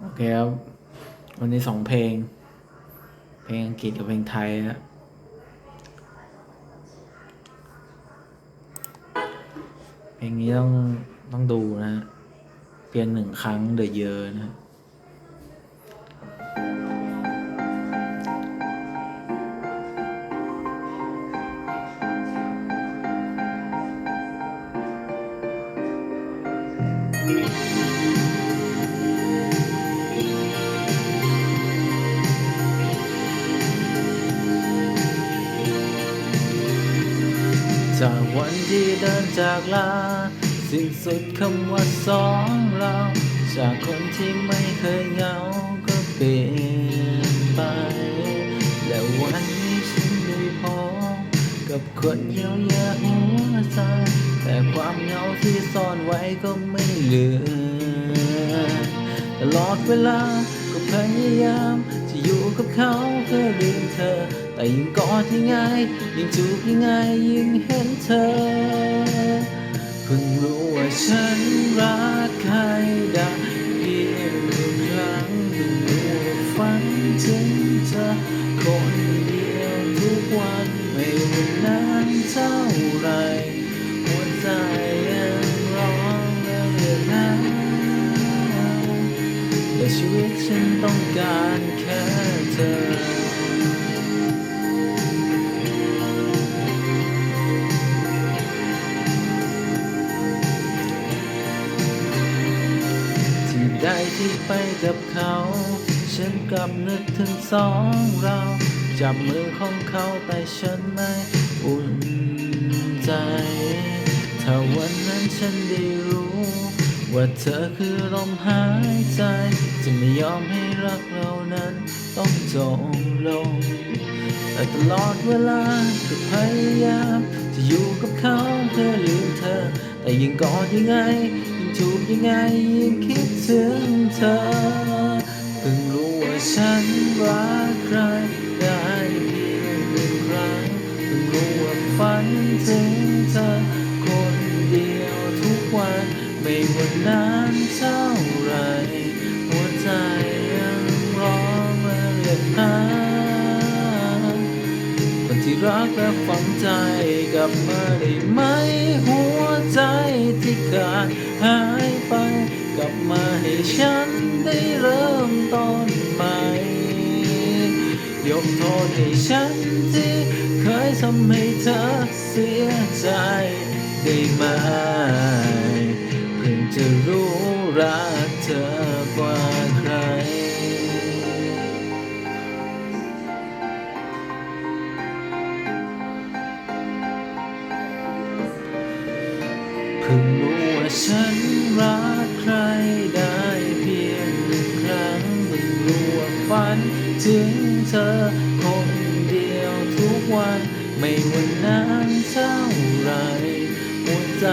โอเคครับวันนี้สองเพลง เพลงอังกฤษกับเพลงไทยนะเพลงนี้ต้องต้องดูนะเปลี่ยนหนึ่งครั้งเดอะเยอะนะ จากวันที่เดินจากลา สิ้นสุดคำว่าสองเรา จากคนที่ไม่เคยเหงาก็เปลี่ยนไป และวันนี้ฉันได้พบกับคนเยียวยาหัวใจแต่ความเหงาที่ซ่อนไว้ก็ไม่เหลือ ตลอดเวลาก็พยายามจะอยู่กับเขาเพื่อลืมเธอ แต่ยิ่งกอดยังไงยิ่งจูบยังไงยิ่งเห็นเธอ เพิ่งรู้ว่าฉันรักใครได้เพียงหนครั้งเพิ่งรู้ว่าฝันถึงเธอคนเดียวทุกวันไม่ว่านานเท่าไรหัวใจยังร้องและเรียกหาแต่ชีวิตฉันต้องการแค่เธอ ใดที่ไปกับเขา ฉันกลับนึกถึงสองเรา จับมือของเขาแต่ฉันไม่อุ่นใจ ถ้าวันนั้นฉันได้รู้ ว่าเธอคือลมหายใจ จะไม่ยอมให้รักเรานั้นต้องจบลง แต่ตลอดเวลาก็พยายามจะอยู่กับเขาเพื่อลืมเธอ แต่ยิ่งกอดยังไง จูบยังไงยิ่งคิดถึงเธอเพิ่งรู้ว่าฉันรักใครได้เพียงหนึ่งครั้งเพิ่งรู้ว่าฝันถึงเธอคนเดียวทุกวัน ไม่ว่านานเท่าไหรหัวใจยังร้องและเรียกหาคนที่รักและฝังใจกลับมาได้ไหมหัวาดหายไป กลับมาให้ฉันได้เริ่มต้นใหม่ ยกโทษให้ฉันที่เคยทำให้เธอเสียใจได้ไหมเพิ่งจะรู้รักเธอกว่าใครเพิ่งรู้ ฉันรักใครได้เพียงหนึ่งครั้งมันรู้ว่าฝัน ถึงเธอคนเดียวทุกวัน ไม่วันนานเท่าไรหัวใจ